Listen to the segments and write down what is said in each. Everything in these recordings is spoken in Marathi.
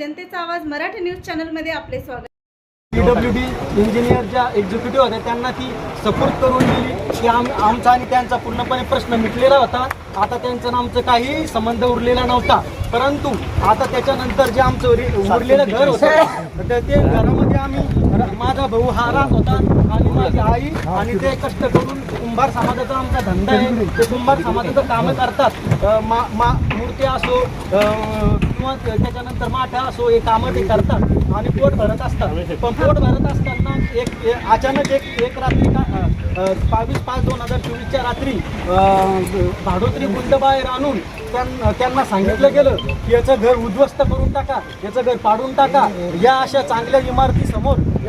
जनतेचा आवाज मराठी न्यूज चॅनलमध्ये आपले स्वागत. पीडब्ल्यू डी इंजिनियर ज्या एक्झिक्युटिव्ह होत्या. त्यांना ती सपोर्ट करून दिली. की आम आमचा आणि त्यांचा पूर्णपणे प्रश्न मिटलेला होता. आता त्यांचं आमचं काही संबंध उरलेला नव्हता. परंतु आता त्याच्यानंतर जे आमचं उरलेलं घर होतं तर ते घरामध्ये आम्ही माझा भाऊ हा राहत होता आणि माझी आई आणि ते कष्ट करून कुंभार समाजाचा आमचा धंदा आहे. ते कुंभार समाजाचं कामं करतात. मा मा मूर्ती असो किंवा त्याच्यानंतर माठा असो हे कामं ते करतात आणि पोट भरत असतात. पण पोट भरत असताना एक अचानक एक एक रात्री का बावीस पाच दोन हजार चोवीसच्या रात्री भाडोत्री गुंड बाहेर आणून त्यां- त्यांना सांगितलं गेलं की याचं घर उद्ध्वस्त करून टाका याचं घर पाडून टाका. या अशा चांगल्या इमारती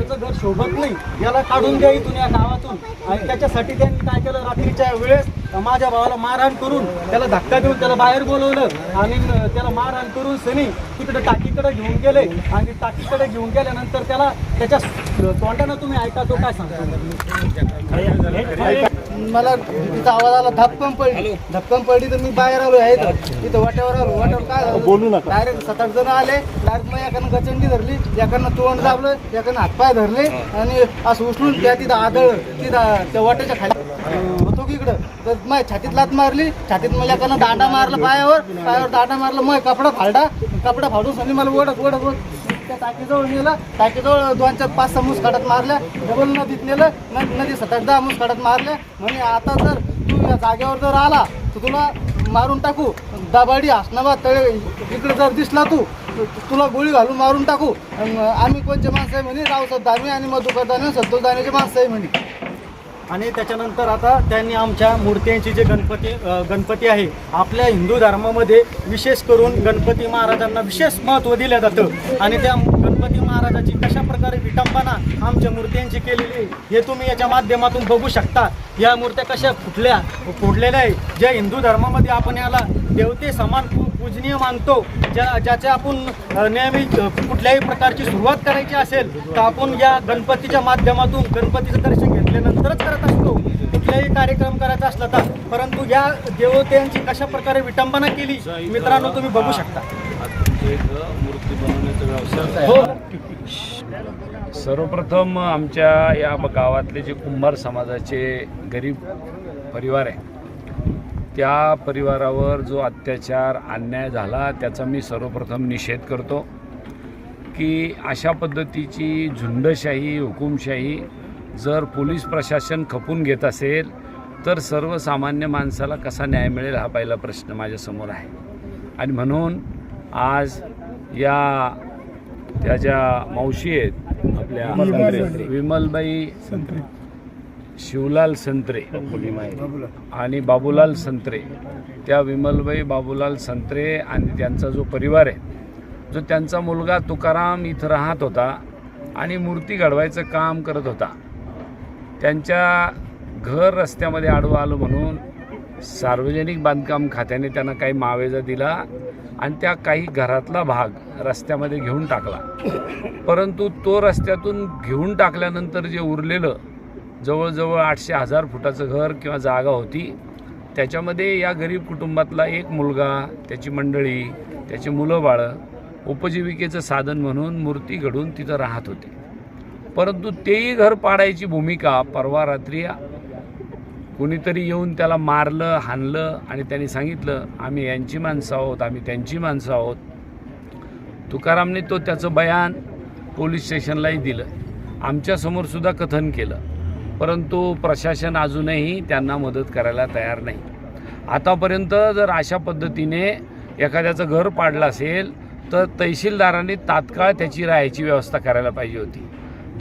समोर याचं घर शोभत नाही. याला काढून द्या इथून या गावातून. आणि त्याच्यासाठी त्यांनी काय केलं? रात्रीच्या वेळेस माझ्या भावाला मारहाण करून त्याला धक्का देऊन त्याला बाहेर बोलवलं. आणि त्याला मारहाण करून सनी तिकडे टाकीकडे घेऊन गेले. आणि टाकीकडे घेऊन गेल्यानंतर त्याला त्याच्या तोंडानं तुम्ही ऐका तो काय सांगतो? मला तिचा आवाज आला धपकन पडली धपकन पडली तर मी बाहेर आलो आहे इथं. इथं वाट्यावर आलो. वाट्यावर काय झालं? बोलू नका. डायरेक्ट सात आठ जण आले. डायरेक्ट मग एकानं गचंडी धरली एकानं तोंड दाबलं एकानं हातपाय धरले आणि असं उचलून त्या तिथं आदळ तिथं त्या वाट्याच्या खाली होतो की इकडं? तर मग छातीत लात मारली. छातीत मला एकानं दांडा मारला पायावर. पायावर दांडा मारला मग कपडा फाडला कपडा फाडून सनी मला ओढत ओढत ओढत. त्या टाकीजवळ नेलं टाकीजवळ दोन चार पाच सहा मुसकाटात मारल्या डबल नदीत नेलं न- नदी सात आठ दहा मुसकाटात मारल्या. म्हणे आता जर तू या जागेवर जर आला तर तुला मारून टाकू. दाबाडी हसनाबाद तळे इकडे जर दिसला तू तुला गोळी घालून मारून टाकू. आम्ही कोणचे माणसं आहे म्हणे रावसाहेब दानवे आणि मधुकर दानवे संतोष दानवेचे माणसं आहे म्हणे. आणि त्याच्यानंतर आता त्यांनी आमच्या मूर्त्यांची जे गणपती गणपती आहे आपल्या हिंदू धर्मामध्ये विशेष करून गणपती महाराजांना विशेष महत्त्व दिलं जातं. आणि त्या गणपती महाराजाची कशा प्रकारे विटंबना आमच्या मूर्त्यांची केलेली हे तुम्ही याच्या माध्यमातून बघू शकता. या मूर्त्या कशा फुटल्या फोडलेल्या आहे ज्या हिंदू धर्मामध्ये आपण याला देवते समान पू पूजनीय मानतो. ज्या ज्याच्या आपण नेहमी कुठल्याही प्रकारची सुरुवात करायची असेल तर आपण या गणपतीच्या माध्यमातून गणपतीचं दर्शन घेतल्यानंतरच करत असतो. कुठलाही कार्यक्रम करायचा असला तर. परंतु या देवतेंची कशा प्रकारे विटंबना केली मित्रांनो तुम्ही बघू शकता. हो. सर्वप्रथम आमच्या या गावातले जे कुंभार समाजाचे गरीब परिवार आहे त्या परिवारावर जो अत्याचार अन्याय झाला त्याचा मी सर्वप्रथम निषेध करतो की अशा पद्धतीची झुंडशाही हुकुमशाही जर पोलीस प्रशासन खपून घेत असेल तर सर्वसामान्य माणसाला कसा न्याय मिळेल हा पहिला प्रश्न माझ्यासमोर आहे. आणि म्हणून आज या त्या ज्या मावशी आहेत आपल्या विमलबाई शिवलाल संत्रे आणि बाबूलाल संत्रे. त्या विमलबाई बाबूलाल संत्रे आणि त्यांचा जो परिवार आहे जो त्यांचा मुलगा तुकाराम इथं राहत होता आणि मूर्ती घडवायचं काम करत होता. त्यांच्या घर रस्त्यामध्ये आडवं आलं म्हणून सार्वजनिक बांधकाम खात्याने त्यांना काही मावेजा दिला आणि त्या काही घरातला भाग रस्त्यामध्ये घेऊन टाकला. परंतु तो रस्त्यातून घेऊन टाकल्यानंतर जे उरलेलं जवळजवळ आठशे हजार फुटाचं घर किंवा जागा होती. त्याच्यामध्ये या गरीब कुटुंबातला एक मुलगा त्याची मंडळी त्याची मुलं बाळं उपजीविकेचं साधन म्हणून मूर्ती घडून तिथं राहत होते. परंतु तेही घर पाडायची भूमिका परवा रात्री कुणीतरी येऊन त्याला मारलं हाणलं आणि त्यांनी सांगितलं आम्ही यांची माणसं आहोत आम्ही त्यांची माणसं आहोत. तुकारामने तो त्याचं बयान पोलीस स्टेशनलाही दिलं. आमच्यासमोरसुद्धा कथन केलं. परंतु प्रशासन अजूनही त्यांना मदत करायला तयार नाही. आतापर्यंत जर अशा पद्धतीने एखाद्याचं घर पाडलं असेल तर तहसीलदारांनी तात्काळ त्याची राहायची व्यवस्था करायला पाहिजे होती.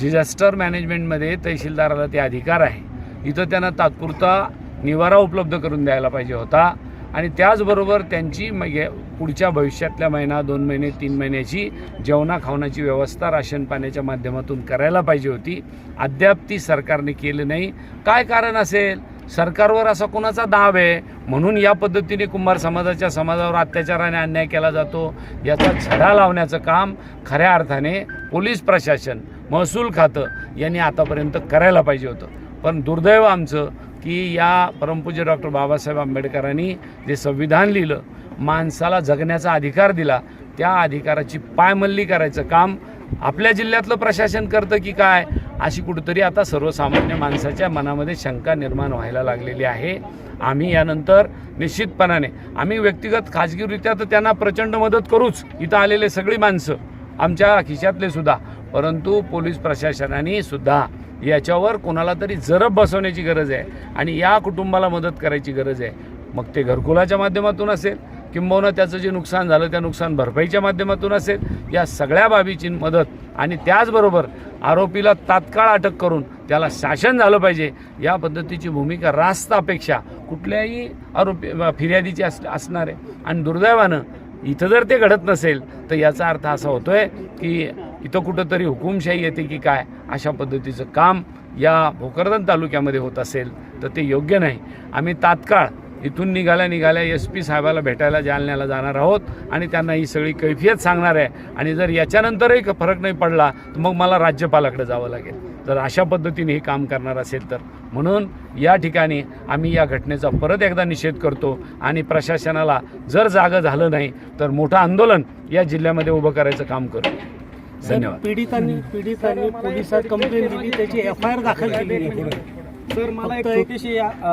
डिझास्टर मॅनेजमेंटमध्ये तहसीलदाराला ते अधिकार आहे. इथं त्यांना तात्पुरता निवारा उपलब्ध करून द्यायला पाहिजे होता. आणि त्याचबरोबर त्यांची मग हे पुढच्या भविष्यातल्या महिना दोन महिने तीन महिन्याची जेवणा खावण्याची व्यवस्था राशन पाण्याच्या माध्यमातून करायला पाहिजे होती. अद्याप ती सरकारने केली नाही. काय कारण असेल? सरकारवर असा कोणाचा दाब आहे? म्हणून या पद्धतीने कुंभार समाजाच्या समाजावर अत्याचाराने अन्याय केला जातो. याचा छडा लावण्याचं काम खऱ्या अर्थाने पोलीस प्रशासन महसूल खातं यांनी आतापर्यंत करायला पाहिजे होतं. पण दुर्दैव आमचं की या परमपूज्य डॉक्टर बाबासाहेब आंबेडकरांनी जे संविधान लिहिलं माणसाला जगण्याचा अधिकार दिला त्या अधिकाराची पायमल्ली करायचं काम आपल्या जिल्ह्यातलं प्रशासन करतं की काय? अशी कुठंतरी आता सर्वसामान्य माणसाच्या मनामध्ये शंका निर्माण व्हायला लागलेली आहे. आम्ही यानंतर निश्चितपणाने आम्ही व्यक्तिगत खाजगीरित्या तर त्यांना प्रचंड मदत करूच. इथं आलेले सगळी माणसं आमच्या खिशातले सुद्धा परंतु पोलीस प्रशासनाने सुद्धा याच्यावर कोणाला तरी जरब बसवण्याची गरज आहे आणि या कुटुंबाला मदत करायची गरज आहे. मग ते घरकुलाच्या माध्यमातून असेल किंबहुना त्याचं जे नुकसान झालं त्या नुकसान भरपाईच्या माध्यमातून असेल या सगळ्या बाबीची मदत आणि त्याचबरोबर आरोपीला तात्काळ अटक करून त्याला शासन झालं पाहिजे या पद्धतीची भूमिका रास्त अपेक्षा कुठल्याही आरोपी फिर्यादीची अस असणार आहे. आणि दुर्दैवानं इथं जर ते घडत नसेल तर याचा अर्थ असा होतोय की इथं कुठंतरी हुकुमशाही येते की काय? अशा पद्धतीचं काम या भोकरदन तालुक्यामध्ये होत असेल तर ते योग्य नाही. आम्ही तात्काळ इथून निघाल्या निघाल्या एस पी साहेबाला भेटायला जालन्याला जाणार आहोत आणि त्यांना ही सगळी कैफियत सांगणार आहे. आणि जर याच्यानंतरही फरक नाही पडला तर मग मला राज्यपालाकडे जावं लागेल. जर अशा पद्धतीने हे काम करणार असेल तर. म्हणून या ठिकाणी आम्ही या घटनेचा परत एकदा निषेध करतो आणि प्रशासनाला जर जागं झालं नाही तर मोठं आंदोलन या जिल्ह्यामध्ये उभं करायचं काम करतो धन्यवाद. पीडितांनी पीडितांनी पोलिसात कंप्लेंट दिली त्याची एफ आय आर दाखल केली. सर मला एक छोटीशी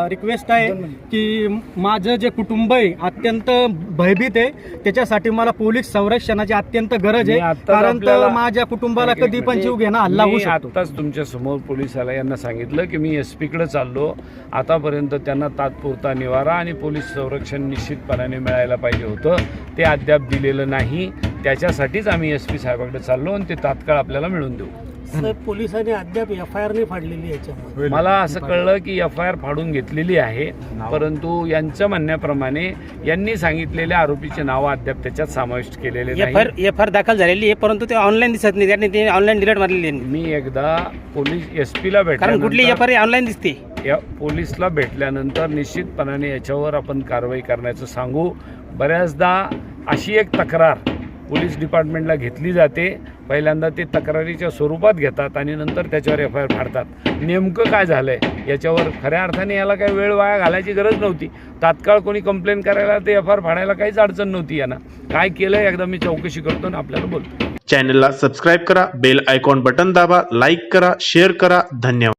रिक्वेस्ट आहे की माझं जे कुटुंब आहे अत्यंत भयभीत आहे. त्याच्यासाठी मला पोलीस संरक्षणाची अत्यंत गरज आहे. कारण तर माझ्या कुटुंबाला कधी पण. जीव घेणं हल्ला होऊ शकतो. आत्ताच तुमच्यासमोर पोलिसाला यांना सांगितलं की मी एस पीकडे चाललो. आतापर्यंत त्यांना तात्पुरता निवारा आणि पोलीस संरक्षण निश्चितपणाने मिळायला पाहिजे होतं. ते अद्याप दिलेलं नाही. त्याच्यासाठीच आम्ही एस पी साहेबाकडे चाललो आणि ते तात्काळ आपल्याला मिळून देऊ. साहेब पोलिसांनी अद्याप एफ आय आर नाही फाडलेली याच्यामध्ये. मला असं कळलं की एफ आय आर फाडून घेतलेली आहे परंतु यांच्या म्हणण्याप्रमाणे यांनी सांगितलेल्या आरोपीचे नाव अद्याप त्याच्यात समाविष्ट केलेले एफ नाही. एफ आर दाखल झालेली आहे परंतु ते ऑनलाईन दिसत नाही. त्यांनी ते ऑनलाईन डिलीट मारलेली आहे. मी एकदा पोलीस एस पीला कारण कुठली एफ आर ऑनलाईन दिसते. या पोलीसला भेटल्यानंतर निश्चितपणाने याच्यावर आपण कारवाई करण्याचं सांगू. बऱ्याचदा अशी एक तक्रार पोलीस डिपार्टमेंटला घेतली जाते. पहिल्यांदा ते तक्रारीच्या स्वरूपात घेतात आणि नंतर त्याच्यावर एफ आय आर फाडतात. नेमकं काय झालं आहे याच्यावर खऱ्या अर्थाने याला काही वेळ वाया घालायची गरज नव्हती. तात्काळ कोणी कंप्लेंट करायला ते एफ आय आर फाडायला काहीच अडचण नव्हती यांना. काय केलं एकदा मी चौकशी करतो आणि आपल्याला बोलतो. चॅनलला सबस्क्राईब करा बेल आयकॉन बटन दाबा लाईक करा शेअर करा. धन्यवाद.